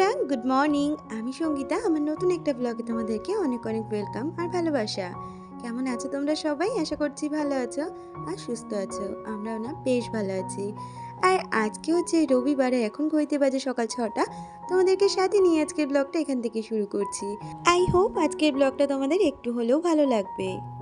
Good morning আমি সঙ্গীতা। আমার নতুন একটা ব্লগে তোমাদেরকে অনেক অনেক ওয়েলকাম আর ভালোবাসা। কেমন আছো তোমরা সবাই? আশা করছি ভালো আছো আর সুস্থ আছো। আমরাও না বেশ ভালো আছি। আর আজকে হচ্ছে রবিবারে, এখন ঘড়িতে বাজে সকাল ছটা। তোমাদেরকে সাথে নিয়ে আজকের ব্লগটা এখান থেকে শুরু করছি। আই হোপ আজকের ব্লগটা তোমাদের একটু হলেও ভালো লাগবে।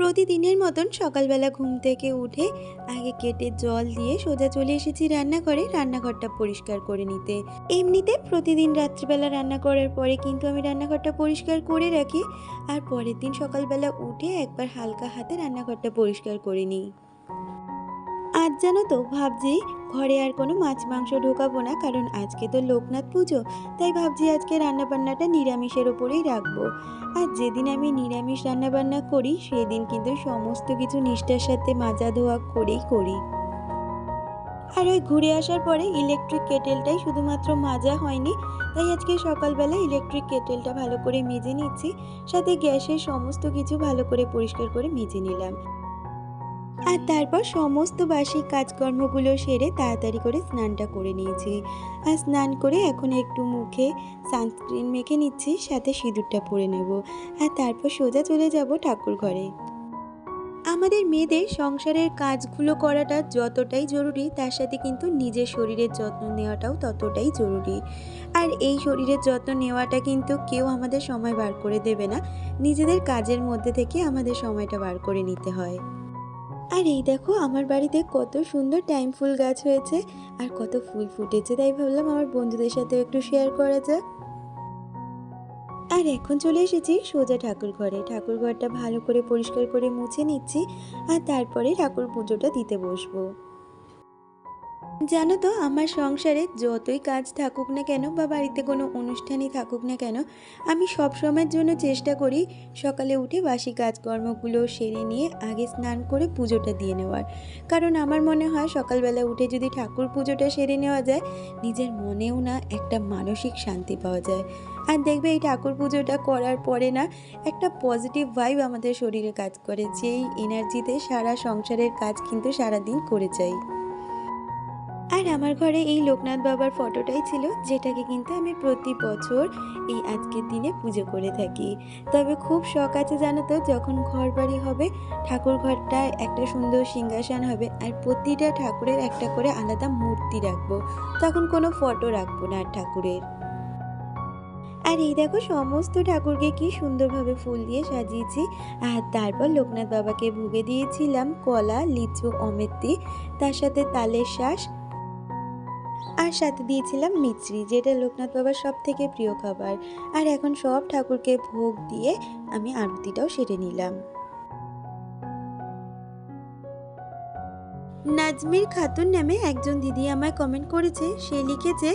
প্রতিদিনের মতন সকালবেলা ঘুম থেকে উঠে আগে কেটে জল দিয়ে সোজা চলে এসেছি রান্নাঘরে, রান্নাঘরটা পরিষ্কার করে নিতে। এমনিতে প্রতিদিন রাত্রিবেলা রান্না করার পরে কিন্তু আমি রান্নাঘরটা পরিষ্কার করে রাখি আর পরের দিন সকালবেলা উঠে একবার হালকা হাতে রান্নাঘরটা পরিষ্কার করে নিই। জানো তো, ভাবছি ঘরে আর কোনো মাছ মাংস ঢোকাবো না, কারণ আজকে তো লোকনাথ পুজো, তাই ভাবছি আজকে রান্নাবান্নাটা নিরামিষের ওপরেই রাখব। আর যেদিন আমি নিরামিষ রান্নাবান্না করি, সেদিন কিন্তু সমস্ত কিছু নিষ্ঠার সাথে মাজা ধোয়া করেই করি। আর ওই ঘুরে আসার পরে ইলেকট্রিক কেটেলটাই শুধুমাত্র মাজা হয়নি, তাই আজকে সকালবেলা ইলেকট্রিক কেটেলটা ভালো করে মেজে নিচ্ছি, সাথে গ্যাসের সমস্ত কিছু ভালো করে পরিষ্কার করে মেজে নিলাম। আর তারপর সমস্ত বাসি কাজকর্মগুলো সেরে তাড়াতাড়ি করে স্নানটা করে নিয়েছি। আর স্নান করে এখন একটু মুখে সানস্ক্রিন মেখে নিচ্ছি, সাথে সিঁদুরটা পরে নেব। আর তারপর সোজা চলে যাব ঠাকুর ঘরে। আমাদের মেয়েদের সংসারের কাজগুলো করাটা যতটাই জরুরি, তার সাথে কিন্তু নিজের শরীরের যত্ন নেওয়াটাও ততটাই জরুরি। আর এই শরীরের যত্ন নেওয়াটা কিন্তু কেউ আমাদের সময় বার করে দেবে না। নিজেদের কাজের মধ্যে থেকে আমাদের সময়টা বার করে নিতে হয়। আর এই দেখো, আমার বাড়িতে কত সুন্দর টাইম ফুল গাছ হয়েছে আর কত ফুল ফুটেছে তাই ভাবলাম আমার বন্ধুদের সাথে একটু শেয়ার করা যাক। আর এখন চলে এসেছি সোজা ঠাকুর ঘরে। ঠাকুর ঘরটা ভালো করে পরিষ্কার করে মুছে নিচ্ছি আর তারপরে ঠাকুর পুজোটা দিতে বসবো। জানো তো, আমার সংসারে যতই কাজ থাকুক না কেন বা বাড়িতে কোনো অনুষ্ঠানই থাকুক না কেন, আমি সব সময়ের জন্য চেষ্টা করি সকালে উঠে বাসি কাজকর্মগুলো সেরে নিয়ে আগে স্নান করে পুজোটা দিয়ে নেওয়ার। কারণ আমার মনে হয় সকালবেলা উঠে যদি ঠাকুর পুজোটা সেরে নেওয়া যায়, নিজের মনেও না একটা মানসিক শান্তি পাওয়া যায়। আর দেখবে এই ঠাকুর পুজোটা করার পরে না একটা পজিটিভ ভাইব আমাদের শরীরে কাজ করে, যেই এনার্জিতে সারা সংসারের কাজ কিন্তু সারাদিন করে যাই। আর আমার ঘরে এই লোকনাথ বাবার ফটোটাই ছিল, যেটাকে কিন্তু আমি প্রতি বছর এই আজকের দিনে পুজো করে থাকি। তবে খুব শখ আছে জানো তো, যখন ঘর বাড়ি হবে, ঠাকুর ঘরটায় একটা সুন্দর সিংহাসন হবে আর প্রতিটা ঠাকুরের একটা করে আলাদা মূর্তি রাখব। তখন কোনো ফটো রাখব না আর ঠাকুরের। আর এই দেখো সমস্ত ঠাকুরকে কি সুন্দরভাবে ফুল দিয়ে সাজিয়েছি। আর তারপর লোকনাথ বাবাকে ভুগে দিয়েছিলাম কলা, লিচু, অমেত্তি, তার সাথে তালের শ্বাস আর সাথে দিয়েছিলাম মিচড়ি যেটা লোকনাথ বাবার সব থেকে প্রিয় খাবার। আর এখন সব ঠাকুরকে ভোগ দিয়ে আমি আরতিটাও সেরে নিলাম। নাজমির খাতুন নামে একজন দিদি আমায় কমেন্ট করেছে। সে লিখেছে,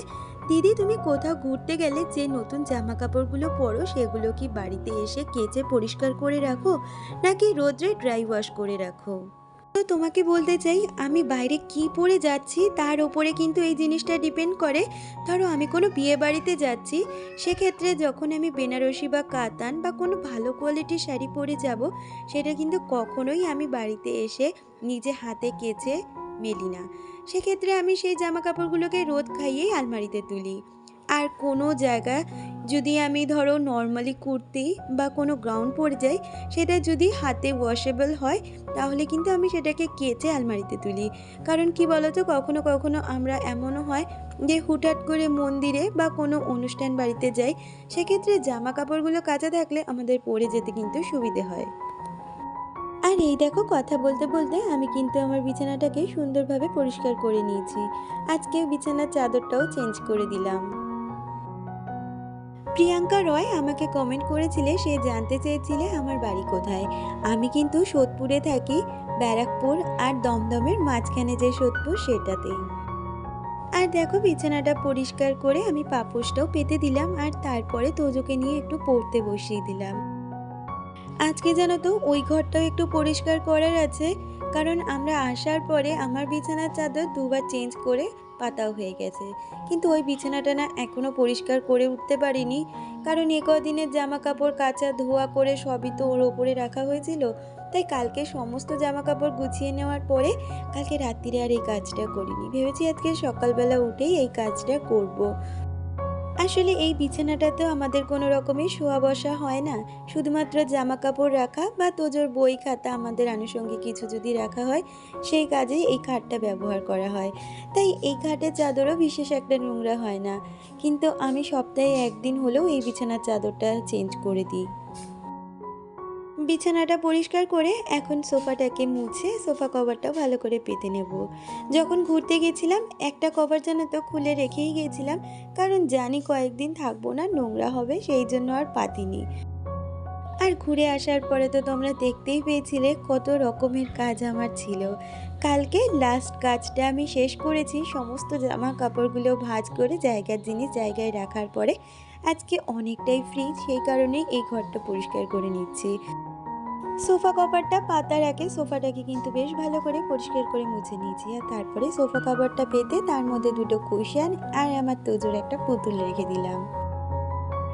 দিদি, তুমি কোথাও ঘুরতে গেলে যে নতুন জামা কাপড়গুলো পরো, সেগুলো কি বাড়িতে এসে কেচে পরিষ্কার করে রাখো? নাকি রোদ্রে ড্রাই ওয়াশ করে রাখো? তো তোমাকে বলতে চাই, আমি বাইরে কি পরে যাচ্ছি তার ওপরে কিন্তু এই জিনিসটা ডিপেন্ড করে। ধরো আমি কোনো বিয়ে বাড়িতে যাচ্ছি, সেক্ষেত্রে যখন আমি বেনারসি বা কাতান বা কোনো ভালো কোয়ালিটির শাড়ি পরে যাব, সেটা কিন্তু কখনোই আমি বাড়িতে এসে নিজে হাতে কেচে মেলি না। সেক্ষেত্রে আমি সেই জামা কাপড়গুলোকে রোদ খাইয়েই আলমারিতে তুলি। আর কোনো জায়গা যদি আমি ধরো নর্মালি কুর্তি বা কোনো গ্রাউন্ড পরে যাই, সেটা যদি হাতে ওয়াশেবল হয়, তাহলে কিন্তু আমি সেটাকে কেচে আলমারিতে তুলি। কারণ কি বলতো, কখনো কখনো আমরা এমনও হয় যে হুটহাট করে মন্দিরে বা কোনো অনুষ্ঠান বাড়িতে যাই, সেক্ষেত্রে জামা কাপড়গুলো কাঁচা থাকলে আমাদের পরে যেতে কিন্তু সুবিধে হয়। আর এই দেখো কথা বলতে বলতে আমি কিন্তু আমার বিছানাটাকে সুন্দরভাবে পরিষ্কার করে নিয়েছি। আজকে বিছানার চাদরটাও চেঞ্জ করে দিলাম। প্রিয়াঙ্কা রয় আমাকে কমেন্ট করেছিলে, সে জানতে চেয়েছিলে আমার বাড়ি কোথায়। আমি কিন্তু সোদপুরে থাকি, ব্যারাকপুর আর দমদমের মাঝখানে যে সোদপুর সেটাতেই। আর দেখো বিছানাটা পরিষ্কার করে আমি পাপোশটাও পেতে দিলাম আর তারপরে তোজোকে নিয়ে একটু পড়তে বসিয়ে দিলাম। আজকে জানো তো ওই ঘরটাও একটু পরিষ্কার করার আছে, কারণ আমরা আসার পরে আমার বিছানার চাদর দুবার চেঞ্জ করে পাতাও হয়ে গেছে। কিন্তু ওই বিছানাটা না এখনও পরিষ্কার করে উঠতে পারিনি। কারণ এ কদিনের জামা কাপড় কাচা ধোয়া করে সবই তো ওর ওপরে রাখা হয়েছিল। তাই কালকে সমস্ত জামা কাপড় গুছিয়ে নেওয়ার পরে কালকে রাত্রিরে আর এই কাজটা করিনি। ভেবেছি আজকে সকালবেলা উঠেই এই কাজটা করব। আসলে এই বিছানাটাতে আমাদের কোনো রকমের শোয়া বসা হয় না। শুধুমাত্র জামা কাপড় রাখা বা তোজোর বই খাতা আমাদের আনুষঙ্গিক কিছু যদি রাখা হয়, সেই কাজেই এই খাটটা ব্যবহার করা হয়। তাই এই খাটের চাদরও বিশেষ একটা নোংরা হয় না। কিন্তু আমি সপ্তাহে একদিন হলেও এই বিছানার চাদরটা চেঞ্জ করে দিই। বিছানাটা পরিষ্কার করে এখন সোফাটাকে মুছে সোফা কভারটাও ভালো করে পেতে নেব। যখন ঘুরতে গেছিলাম, একটা কভার যেন তো খুলে রেখেই গেছিলাম, কারণ জানি কয়েকদিন থাকব না, নোংরা হবে, সেই জন্য আর পাতিনি। আর ঘুরে আসার পরে তো তোমরা দেখতেই পেয়েছিলে কত রকমের কাজ আমার ছিল। কালকে লাস্ট কাজটা আমি শেষ করেছি, সমস্ত জামা কাপড়গুলো ভাঁজ করে জায়গার জিনিস জায়গায় রাখার পরে আজকে অনেকটাই ফ্রি সেই কারণেই এই ঘরটা পরিষ্কার করে নিচ্ছি। সোফা কভারটা পাতার আগে সোফাটাকে কিন্তু বেশ ভালো করে পরিষ্কার করে মুছে নিয়েছি আর তারপরে সোফা কভারটা পেতে তার মধ্যে দুটো কুশন আর আমার তোজোর একটা পুতুল রেখে দিলাম।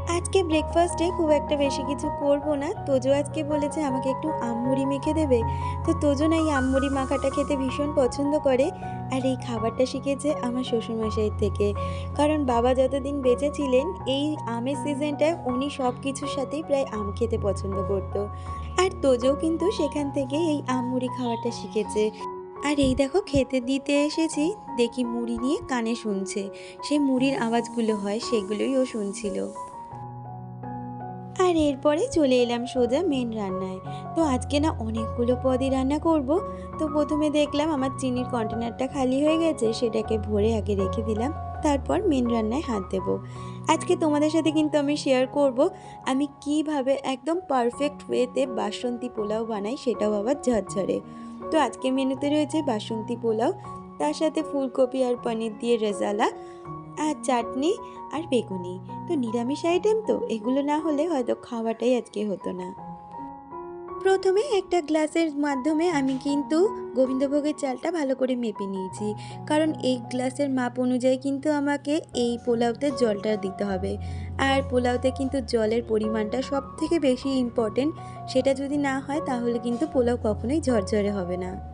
আজকে ব্রেকফাস্টে খুব একটা বেশি কিছু করব না। তোজো আজকে বলেছে আমাকে একটু আমমুড়ি মেখে দেবে। তো তোজো না এই আমমুড়ি মাখাটা খেতে ভীষণ পছন্দ করে। আর এই খাবারটা শিখেছে আমার শ্বশুরমশাইয়ের থেকে। কারণ বাবা যতদিন বেঁচে ছিলেন, এই আমের সিজনটায় উনি সব কিছুর সাথেই প্রায় আম খেতে পছন্দ করতো। আর তোজও কিন্তু সেখান থেকে এই আম মুড়ি খাওয়াটা শিখেছে। আর এই দেখো, খেতে দিতে এসেছি। দেখি মুড়ি নিয়ে কানে শুনছে। সেই মুড়ির আওয়াজগুলো হয়, সেগুলোই ও শুনছিল। আর এরপরে চলে এলাম সোজা মেন রান্নায়। তো আজকে না অনেকগুলো পদই রান্না করব। তো প্রথমে দেখলাম আমার চিনির কন্টেনারটা খালি হয়ে গেছে, সেটাকে ভরে আগে রেখে দিলাম, তারপর মেন রান্নায় হাত দেব। আজকে তোমাদের সাথে কিন্তু আমি শেয়ার করব, আমি কীভাবে একদম পারফেক্ট ওয়েতে বাসন্তী পোলাও বানাই সেটাও আবার ঝরঝরে। তো আজকে মেনুতে রয়েছে বাসন্তী পোলাও তার সাথে ফুলকপি আর পনির দিয়ে রেজালা আর চাটনি আর বেগুনি। তো নিরামিষ আইটেম তো, এগুলো না হলে হয়তো খাওয়াটাই আজকে হতো না। প্রথমে একটা গ্লাসের মাধ্যমে আমি কিন্তু গোবিন্দভোগের চালটা ভালো করে মেপে নিয়েছি। কারণ এই গ্লাসের মাপ অনুযায়ী কিন্তু আমাকে এই পোলাওতে জলটা দিতে হবে। আর পোলাওতে কিন্তু জলের পরিমাণটা সব থেকে বেশি ইম্পর্টেন্ট সেটা যদি না হয় তাহলে কিন্তু পোলাও কখনোই ঝরঝরে হবে না।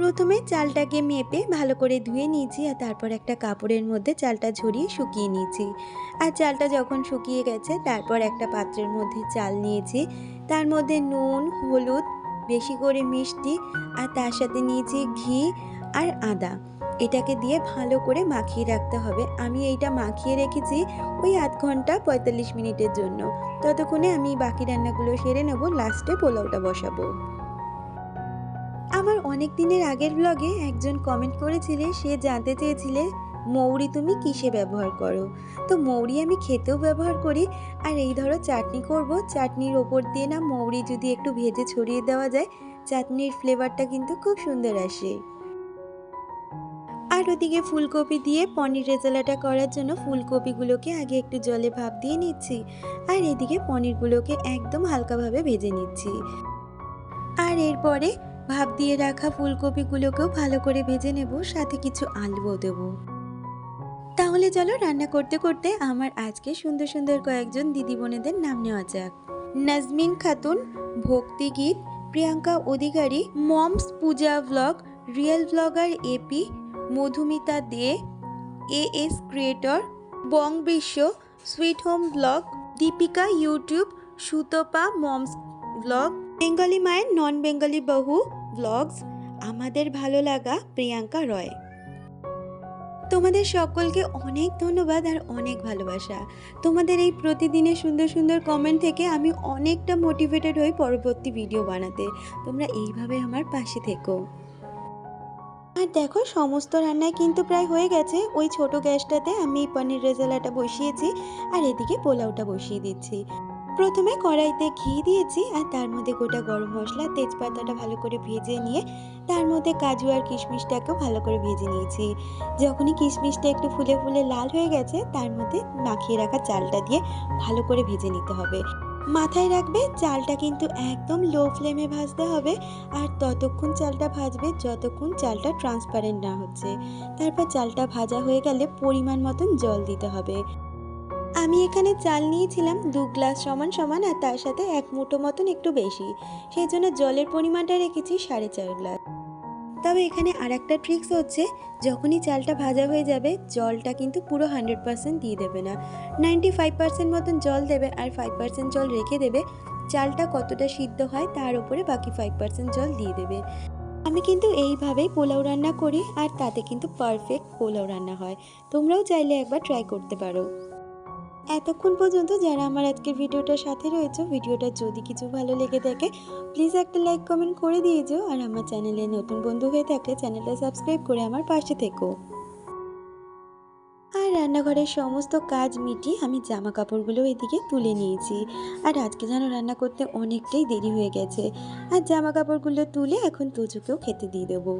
প্রথমে চালটাকে মেপে ভালো করে ধুয়ে নিয়েছি আর তারপর একটা কাপড়ের মধ্যে চালটা ঝরিয়ে শুকিয়ে নিয়েছি। আর চালটা যখন শুকিয়ে গেছে, তারপর একটা পাত্রের মধ্যে চাল নিয়েছি। তার মধ্যে নুন, হলুদ, বেশি করে মিষ্টি আর তার সাথে নিয়েছি ঘি আর আদা। এটাকে দিয়ে ভালো করে মাখিয়ে রাখতে হবে। আমি এইটা মাখিয়ে রেখেছি ওই আধ ঘণ্টা পঁয়তাল্লিশ মিনিটের জন্য। ততক্ষণে আমি বাকি রান্নাগুলো সেরে নেব। লাস্টে পোলাওটা বসাবো। আমার অনেক দিনের আগের ব্লগে একজন কমেন্ট করেছিলে, সে জানতে চেয়েছিলে, মৌরি তুমি কিসে ব্যবহার করো? তো মৌরি আমি খেতেও ব্যবহার করি, আর এই ধরো চাটনি করব, চাটনির ওপর দিয়ে না মৌরি যদি একটু ভেজে ছড়িয়ে দেওয়া যায়, চাটনির ফ্লেভারটা কিন্তু খুব সুন্দর আসে। আর ওদিকে ফুলকপি দিয়ে পনির রেজালাটা করার জন্য ফুলকপিগুলোকে আগে একটু জলে ভাপ দিয়ে নিচ্ছি, আর এদিকে পনিরগুলোকে একদম হালকাভাবে ভেজে নিচ্ছি। আর এরপরে ভাপ দিয়ে রাখা ফুলকপিগুলোকেও ভালো করে ভেজে নেব, সাথে কিছু আলুও দেবো। তাহলে চলো রান্না করতে করতে আমার আজকে সুন্দর সুন্দর কয়েকজন দিদি বোনেদের নাম নেওয়া যাক। Nazmin Khatun, Bhakti Geet, Priyanka Adhikari, moms Puja blog real blogger AP Madhumita De A S creator Bong Bishwa sweet home blog Deepika YouTube Sutapa moms blog Bengali মায়ের নন বেঙ্গলি বহু ব্লগস আমাদের ভালো লাগা প্রিয়াঙ্কা রয়। তোমাদের সকলকে অনেক ধন্যবাদ আর অনেক ভালোবাসা। তোমাদের এই প্রতিদিনের সুন্দর সুন্দর কমেন্ট থেকে আমি অনেকটা মোটিভেটেড হই পরবর্তী ভিডিও বানাতে। তোমরা এইভাবে আমার পাশে থেকো। আর দেখো, সমস্ত রান্নায় কিন্তু প্রায় হয়ে গেছে। ওই ছোট গ্যাসটাতে আমি পনির রেজালাটা বসিয়েছি আর এদিকে পোলাওটা বসিয়ে দিচ্ছি। প্রথমে কড়াইতে ঘি দিয়েছি আর তার মধ্যে গোটা গরম মশলা, তেজপাতাটা ভালো করে ভেজে নিয়ে তার মধ্যে কাজু আর কিশমিশটাকেও ভালো করে ভেজে নিয়েছি। যখনই কিশমিশটা একটু ফুলে ফুলে লাল হয়ে গেছে, তার মধ্যে মাখিয়ে রাখা চালটা দিয়ে ভালো করে ভেজে নিতে হবে। মাথায় রাখবে, চালটা কিন্তু একদম লো ফ্লেমে ভাজতে হবে আর ততক্ষণ চালটা ভাজবে যতক্ষণ চালটা ট্রান্সপারেন্ট না হচ্ছে। তারপর চালটা ভাজা হয়ে গেলে পরিমাণ মতন জল দিতে হবে। আমি এখানে চাল নিয়েছিলাম, দু গ্লাস সমান সমান আর তার সাথে এক মুঠো মতন একটু বেশি। সেই জন্য জলের পরিমাণটা রেখেছি সাড়ে চার গ্লাস। তবে এখানে আর একটা ট্রিক্স হচ্ছে, যখনই চালটা ভাজা হয়ে যাবে, জলটা কিন্তু পুরো হান্ড্রেড পার্সেন্ট দিয়ে দেবে না। নাইনটি ফাইভ পার্সেন্ট মতন জল দেবে আর ফাইভ পার্সেন্ট জল রেখে দেবে, চালটা কতটা সিদ্ধ হয় তার উপরে বাকি ফাইভ পার্সেন্ট জল দিয়ে দেবে। আমি কিন্তু এইভাবেই পোলাও রান্না করি আর তাতে কিন্তু পারফেক্ট পোলাও রান্না হয়। তোমরাও চাইলে একবার ট্রাই করতে পারো। এতক্ষণ পর্যন্ত যারা আমার আজকের ভিডিওটার সাথে রয়েছে, ভিডিওটা যদি কিছু ভালো লেগে থাকে প্লিজ একটা লাইক কমেন্ট করে দিয়ে যেও। আর আমার চ্যানেলে নতুন বন্ধু হয়ে থাকলে চ্যানেলটা সাবস্ক্রাইব করে আমার পাশে থেকো। আর রান্নাঘরের সমস্ত কাজ মিটিয়ে আমি জামা কাপড়গুলো এদিকে তুলে নিয়েছি। আর আজকে যেন রান্না করতে অনেকটাই দেরি হয়ে গেছে। আর জামা কাপড়গুলো তুলে এখন তুজুকেও খেতে দিয়ে দেবো।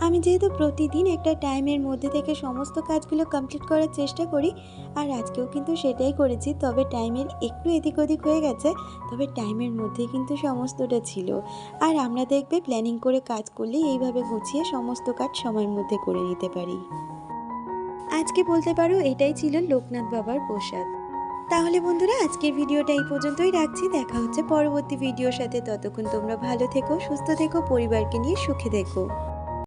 আমি যেহেতু প্রতিদিন একটা টাইমের মধ্যে থেকে সমস্ত কাজগুলো কমপ্লিট করার চেষ্টা করি, আর আজকেও কিন্তু সেটাই করেছি, তবে টাইমের একটু এদিক ওদিক হয়ে গেছে, তবে টাইমের মধ্যে কিন্তু সমস্তটা ছিল। আর আমরা দেখবে প্ল্যানিং করে কাজ করলে এইভাবে গুছিয়ে সমস্ত কাজ সময়ের মধ্যে করে নিতে পারি। আজকে বলতে পারো এটাই ছিল লোকনাথ বাবার প্রসাদ। তাহলে বন্ধুরা, আজকের ভিডিওটা এই পর্যন্তই রাখছি। দেখা হচ্ছে পরবর্তী ভিডিওর সাথে। ততক্ষণ তোমরা ভালো থেকো, সুস্থ থেকো, পরিবারকে নিয়ে সুখে থেকো।